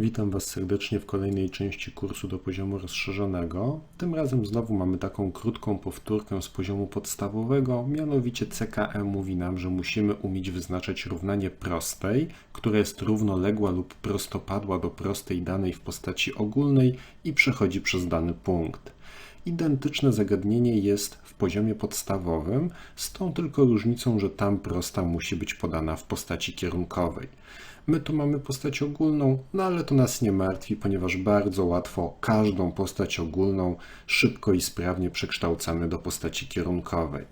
Witam Was serdecznie w kolejnej części kursu do poziomu rozszerzonego. Tym razem znowu mamy taką krótką powtórkę z poziomu podstawowego, mianowicie CKE mówi nam, że musimy umieć wyznaczać równanie prostej, która jest równoległa lub prostopadła do prostej danej w postaci ogólnej i przechodzi przez dany punkt. Identyczne zagadnienie jest w poziomie podstawowym, z tą tylko różnicą, że tam prosta musi być podana w postaci kierunkowej. My tu mamy postać ogólną, no ale to nas nie martwi, ponieważ bardzo łatwo każdą postać ogólną szybko i sprawnie przekształcamy do postaci kierunkowej.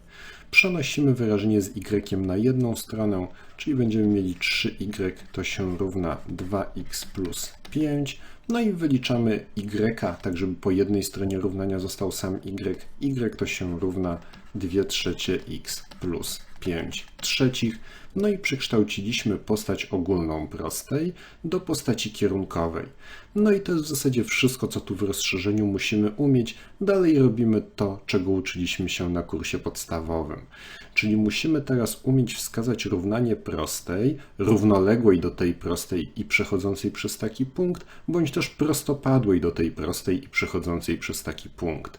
Przenosimy wyrażenie z y na jedną stronę, czyli będziemy mieli 3y to się równa 2x plus 5, no i wyliczamy y, tak żeby po jednej stronie równania został sam y. y to się równa 2 trzecie x plus 5 trzecich. No i przekształciliśmy postać ogólną prostej do postaci kierunkowej. No i to jest w zasadzie wszystko, co tu w rozszerzeniu musimy umieć. Dalej robimy to, czego uczyliśmy się na kursie podstawowym. Czyli musimy teraz umieć wskazać równanie prostej, równoległej do tej prostej i przechodzącej przez taki punkt, bądź też prostopadłej do tej prostej i przechodzącej przez taki punkt.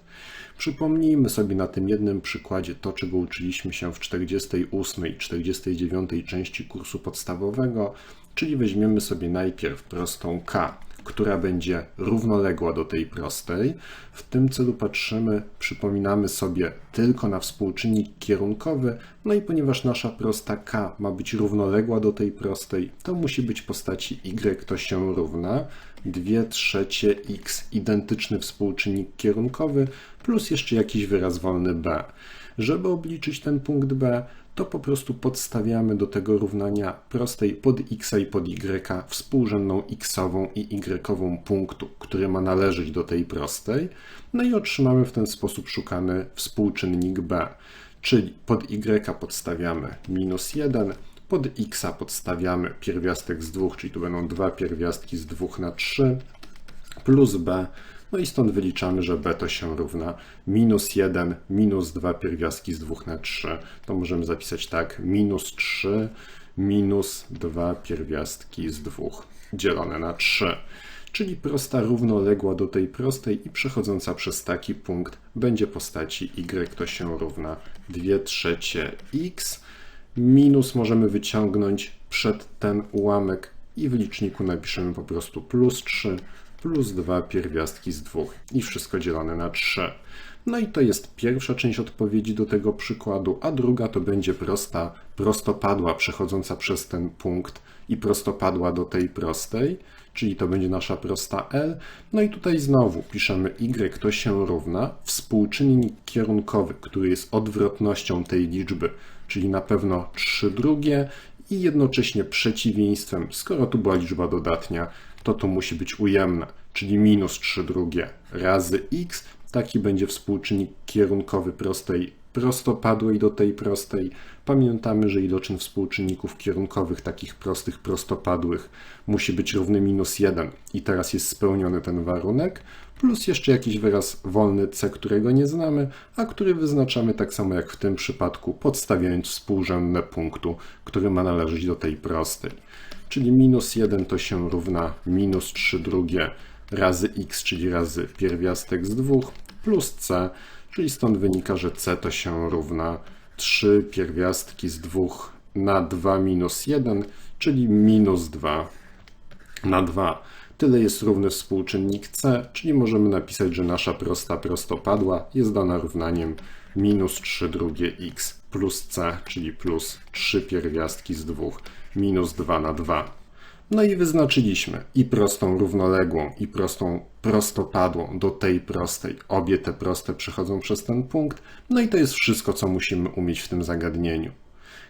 Przypomnijmy sobie na tym jednym przykładzie to, czego uczyliśmy się w 48 i 49 części kursu podstawowego, czyli weźmiemy sobie najpierw prostą k, która będzie równoległa do tej prostej. W tym celu patrzymy, przypominamy sobie tylko na współczynnik kierunkowy, no i ponieważ nasza prosta k ma być równoległa do tej prostej, to musi być postaci y to się równa 2 trzecie x identyczny współczynnik kierunkowy plus jeszcze jakiś wyraz wolny b. Żeby obliczyć ten punkt b, to po prostu podstawiamy do tego równania prostej pod x i pod y współrzędną xową i y punktu, który ma należeć do tej prostej, no i otrzymamy w ten sposób szukany współczynnik b, czyli pod y podstawiamy minus 1, pod x podstawiamy pierwiastek z 2, czyli tu będą dwa pierwiastki z 2 na 3, plus b, no i stąd wyliczamy, że b to się równa minus 1, minus 2 pierwiastki z 2 na 3. To możemy zapisać tak, minus 3, minus 2 pierwiastki z 2 dzielone na 3. Czyli prosta równoległa do tej prostej i przechodząca przez taki punkt będzie postaci y to się równa 2 trzecie x. Minus możemy wyciągnąć przed ten ułamek i w liczniku napiszemy po prostu plus 3 plus 2 pierwiastki z 2 i wszystko dzielone na 3. No i to jest pierwsza część odpowiedzi do tego przykładu, a druga to będzie prosta prostopadła przechodząca przez ten punkt i prostopadła do tej prostej, czyli to będzie nasza prosta L. No i tutaj znowu piszemy y to się równa współczynnik kierunkowy, który jest odwrotnością tej liczby, czyli na pewno 3 drugie i jednocześnie przeciwieństwem, skoro tu była liczba dodatnia, to to musi być ujemne, czyli minus 3 drugie razy x. Taki będzie współczynnik kierunkowy prostej prostopadłej do tej prostej. Pamiętamy, że iloczyn współczynników kierunkowych, takich prostych, prostopadłych, musi być równy minus 1 i teraz jest spełniony ten warunek, plus jeszcze jakiś wyraz wolny c, którego nie znamy, a który wyznaczamy tak samo jak w tym przypadku, podstawiając współrzędne punktu, który ma należeć do tej prostej czyli minus 1 to się równa minus 3 drugie razy x, czyli razy pierwiastek z 2, plus c, czyli stąd wynika, że c to się równa 3 pierwiastki z 2 na 2 minus 1, czyli minus 2 na 2. Tyle jest równy współczynnik c, czyli możemy napisać, że nasza prosta prostopadła jest dana równaniem minus 3 drugie x plus c, czyli plus 3 pierwiastki z 2 minus 2 na 2. No i wyznaczyliśmy i prostą równoległą, i prostą prostopadłą do tej prostej. Obie te proste przechodzą przez ten punkt. No i to jest wszystko, co musimy umieć w tym zagadnieniu.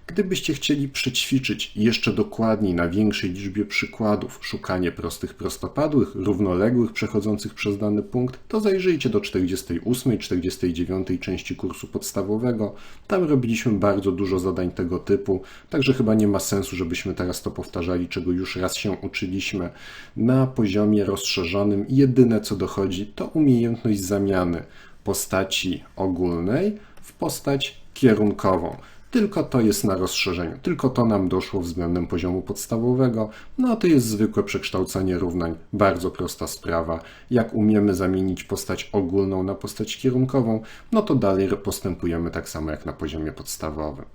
Gdybyście chcieli przećwiczyć jeszcze dokładniej na większej liczbie przykładów szukanie prostych prostopadłych, równoległych przechodzących przez dany punkt, to zajrzyjcie do 48 i 49 części kursu podstawowego. Tam robiliśmy bardzo dużo zadań tego typu, także chyba nie ma sensu, żebyśmy teraz to powtarzali, czego już raz się uczyliśmy. Na poziomie rozszerzonym jedyne co dochodzi to umiejętność zamiany postaci ogólnej w postać kierunkową. Tylko to jest na rozszerzeniu, tylko to nam doszło względem poziomu podstawowego. No to jest zwykłe przekształcenie równań, bardzo prosta sprawa. Jak umiemy zamienić postać ogólną na postać kierunkową, no to dalej postępujemy tak samo jak na poziomie podstawowym.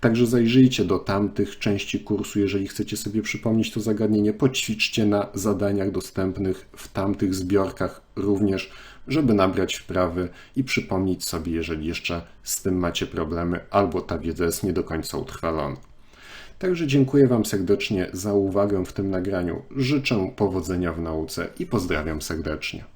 Także zajrzyjcie do tamtych części kursu, jeżeli chcecie sobie przypomnieć to zagadnienie, poćwiczcie na zadaniach dostępnych w tamtych zbiorkach również, żeby nabrać wprawy i przypomnieć sobie, jeżeli jeszcze z tym macie problemy albo ta wiedza jest nie do końca utrwalona. Także dziękuję Wam serdecznie za uwagę w tym nagraniu. Życzę powodzenia w nauce i pozdrawiam serdecznie.